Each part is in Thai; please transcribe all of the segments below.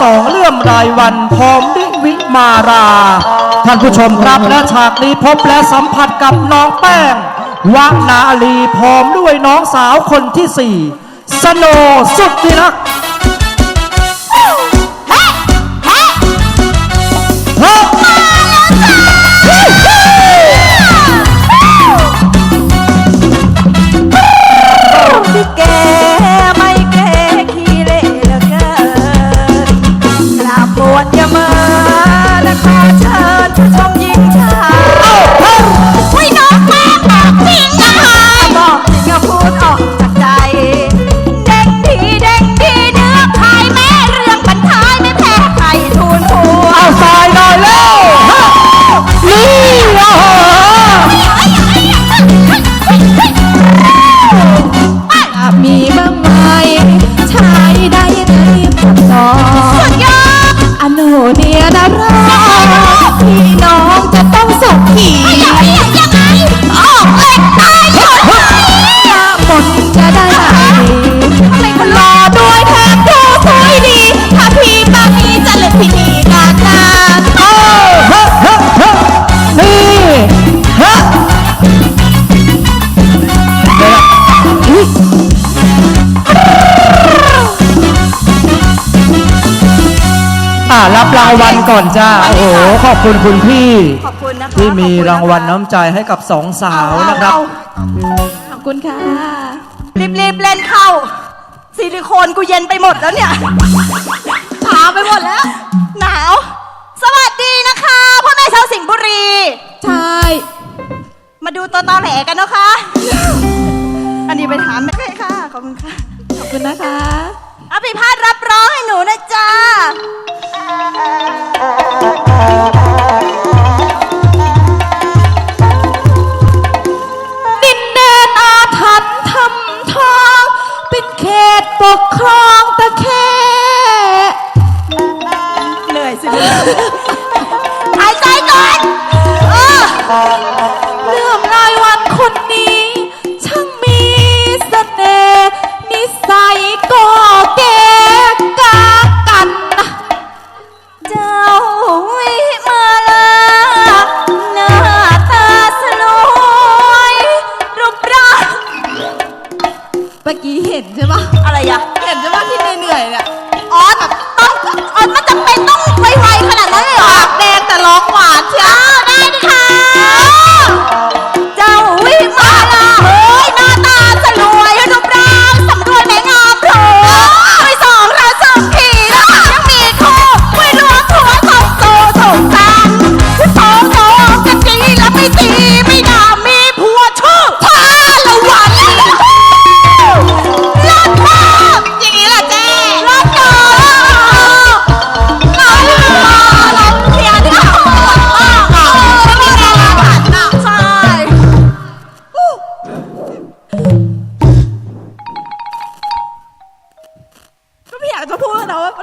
สองเลื่อมรายวันพร้อมดิวิมารา ท่านผู้ชมครับและฉากนี้พบและสัมผัสกับน้องแป้งวานาลีพร้อมด้วยน้องสาวคนที่สี่สโนสุดที่รักเฮ้ อ่ารับรางวัลก่อนจ้า โอ้โห ขอบคุณคุณพี่ ขอบคุณนะคะที่มีขอบคุณนะคะรางวัลน้ำใจให้กับสองสาวนะครับ ขอบคุณค่ะรีบๆเล่นเข้า ซิลิโคนกูเย็นไปหมดแล้วเนี่ยถาไปหมดแล้ว หนาว สวัสดีนะคะพ่อแม่ชาวสิงห์บุรี ใช่ มาดูตัวตอแหลกันนะคะ อันนี้ไปถามแม่ค่ะ ขอบคุณค่ะ ขอบคุณนะคะอภิพาทรับ ร้องให้หนูนะจ๊ะ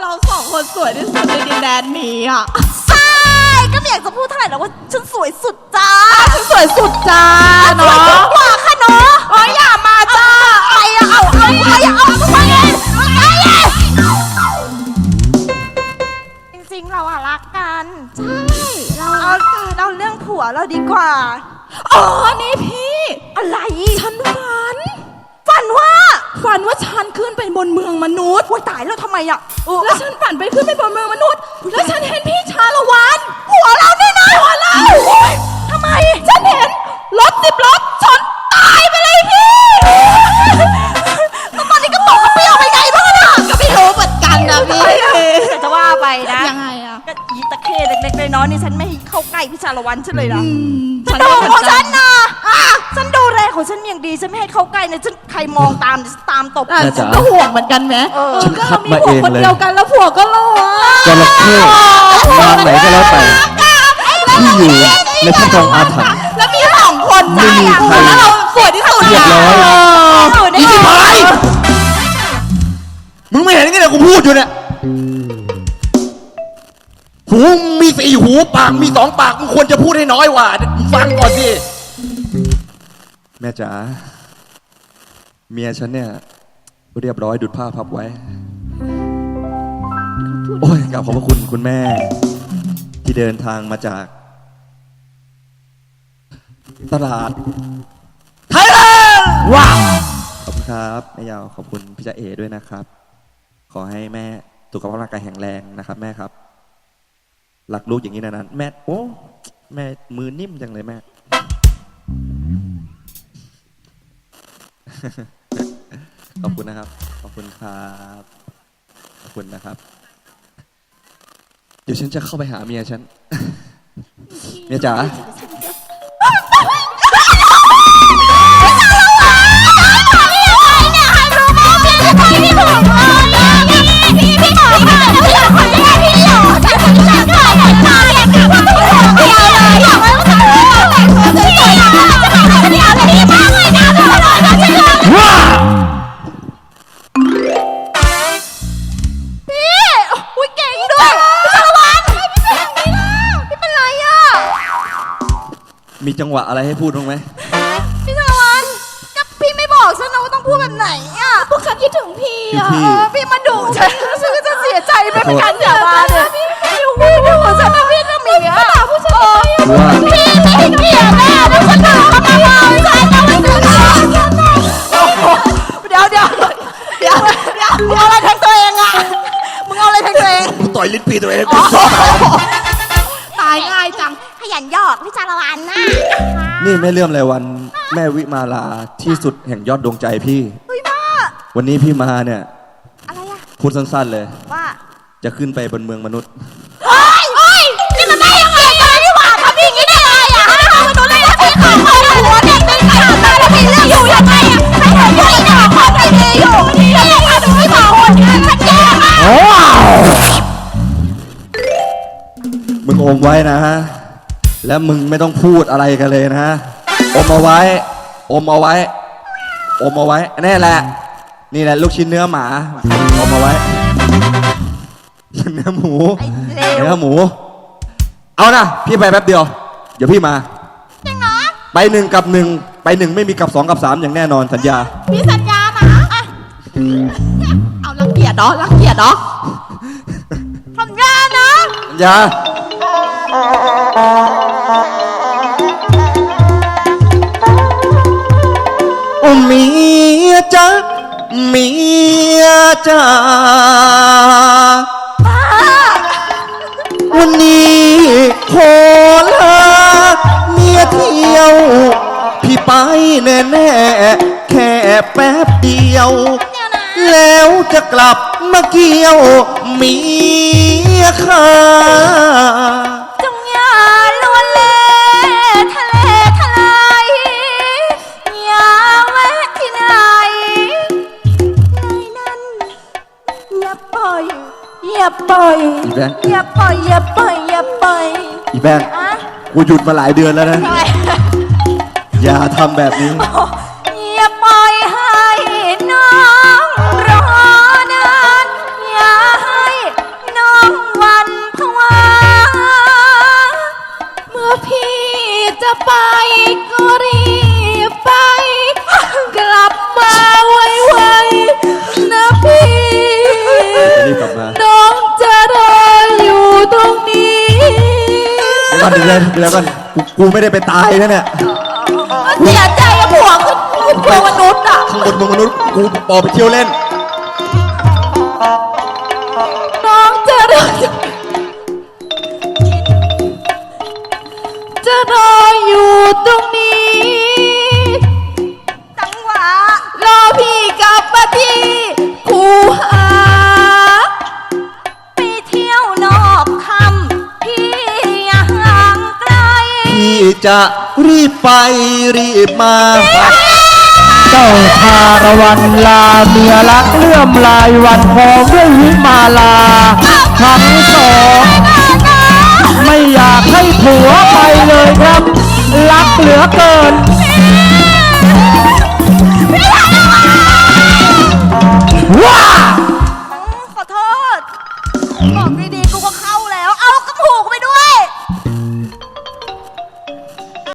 เราสองคนสวยที่สุดในดินแดนนี้อะใช่ก็ไม่อยากจะพูดเท่าไหร่แล้วว่าฉันสวยสุดจ้าฉันสวยสุดจ้าสเนาวยสุดะกว่าค่ะเนาะอ๋ออย่ามาจ้าไปอะเอาเอาเอาอย่าเอาไปเองไปเองจริงๆเราอะรักกันใช่เราเอาเอาเรื่องผัวเราดีกว่าอ๋อนี่พี่อะไรฉันฝันฝันว่า ฝันว่าฉันขึ้นไปบนเมืองมนุษย์โอ้ยตายแล้วทำไมอะเออแล้วฉันฝันไปขึ้นไปบนเมืองมนุษย์ แล้วฉันเห็นพี่ชาละวันผัวเราเนี่ยนะผัวเราทำไม ฉันเห็นรถสิบล้อชนตายไปเลยพี่แล้วตอนนี้ก็ตกกระเปรี้ยวไปไงบ้างเนี่ยก็ไม่รู้เหมือนกันนะพี่ แต่จะว่าไปนะยังไงอะก็อีตะเข้เล็กๆน้อยๆนี่ฉันไม่ให้เข้าใกล้พี่ชาละวันฉันเลยนะอืมฉันดูของฉันนะอะฉันดูแล ของฉันอย่างดีฉันไม่ให้เข้าใกล้นะฉันใครมองตามฉันตามตบ อะฉันก็ห่วงเหมือนกันไหมเออเออก็ฉันมีคัดมาผัวเองคนเลยเดียวกันแล้วผัวก็รอจระเข้งานไหนก็แล้วแต่ที่อยู่ในท่ามกลางอาถรรพ์ แล้วมีสองคนไม่มีใคร แล้วเราสวยที่สุดเรียบร้อยเอออีชิพายมึงไม่เห็นนี่เลยกูพูดอยู่เนี่ย หูมีสี่หูปากมีสองปากมึงควรจะพูดให้น้อยกว่ามึงฟังก่อนสิ แม่จ๋าเมียฉันเนี่ย เรียบร้อยดุดผ้าพับไว้พูโอ้ยกราบขอบพระคุณคุณแม่ ที่เดินทางมาจาก ตลาดไทยแลนด์ว้าวขอบคุณครับแม่ยาวขอบคุณพี่จ๊ะเอด้วยนะครับ ขอให้แม่สุขภาพร่างกายแข็งแรงนะครับ แม่ครับรักลูกอย่างนี้นานๆแม่โอ้แม่มือนิ่มจังเลยแม่ ขอบคุณนะครับ ขอบคุณครับ ขอบคุณนะครับ เดี๋ยวฉันจะเข้าไปหาเมียฉัน เมียจ๋าว้ จังหวะอะไรให้พูดบ้างไหมพี่สารวัตรก็พี่ไม่บอกฉันนะว่าต้องพูดแบบไหนอะพวกฉันคิดถึงพี่อะพี่ เออพี่มาดุฉันแล้วฉันก็จะเสียใจไปเป็นการเสียบ้านเนี่ยพี่ไม่รู้พี่ดุฉันนะพี่จะมีอะผู้ชายว่าพี่ไม่เห็นเกียรแม่แล้วฉันด่าเขามาว่าฉันจะไม่ถึงเดี๋ยวเดี๋ยวเดี๋ยวเดี๋ยวมึงเอาอะไรแทงตัวเองอะมึงเอาอะไรแทงตัวเองต่อยลิ้นปีตัวเองตายง่ายจังข ยันหยอกพี่จารวันนะนี่แม่เลื่อมเลยวัน แม่วิมาลาที่สุดแห่งยอดดวงใจพี่เฮ้ยบ้าวันนี้พี่มาเนี่ยอะไรอะพูดสั้นๆเลย ว่าจะขึ้นไปบนเมืองมนุษย์เฮ้ยเฮ้ยนี่มันได้ยังไงกันพี่หว่าทำอย่างนี้ได้ไงอะฮะทำมันโดนไล่ที่ของคนหัวเด็กเป็นขาดมาแล้วพี่เลือกอยู่ยังไงอะให้ผมอยู่ในหอคอมไม่ดีอยู่นี่ยังทำให้หมาคนนี้ฉันแย่มากว้าวมึงอมไว้นะ แล้วมึงไม่ต้องพูดอะไรกันเลยนะอมเอาไว้ อมเอาไว้ อมเอาไว้นี่แหละ นี่แหละลูกชิ้นเนื้อหมา อมเอาไว้ เนื้อหมูเนื้อหมู เอานะพี่ไปแป๊บเดียว เดี๋ยวพี่มา จริงเหรอไปหนึ่งกับหนึ่งไปหนึ่งไม่มีกับสองกับสามอย่างแน่นอนสัญญา พี่สัญญานะอะเอารังเกียจเนาะรังเกียจเนาะสัญญานะสัญญา เมียจ๊ะเมียจ๋าวันนี้ขอลาเมียเที่ยว พี่ไปแน่แน่ๆแค่แป๊บเดียว แล้วจะกลับมาเกี่ยวเมียข้า แบงค์อย่าปล่อยอย่าปล่อยอย่าปล่อยอีแบงค์อะกูหยุดมาหลายเดือนแล้วนะ ทำไมอย่าทำแบบนี้อ ก่อนเดี๋ยวเดี๋ยวก่อนกูกูไม่ได้ไปตายนะเนี่ยเสียใจอะผัวคือคือผัวมนุษย์อะข้างบนเมืองมนุษย์กูออกไปเที่ยวเล่น น้องจะรออยู่จะรออยู่ตรงนี้จัง จะรีบไปรีบมา เจ้าชาละวันลาเมียรักเลื่อมลายวันพร้อมด้วยวิมาลาทั้งสองไม่อยากให้ผัวไปเลยครับ รักเหลือเกิน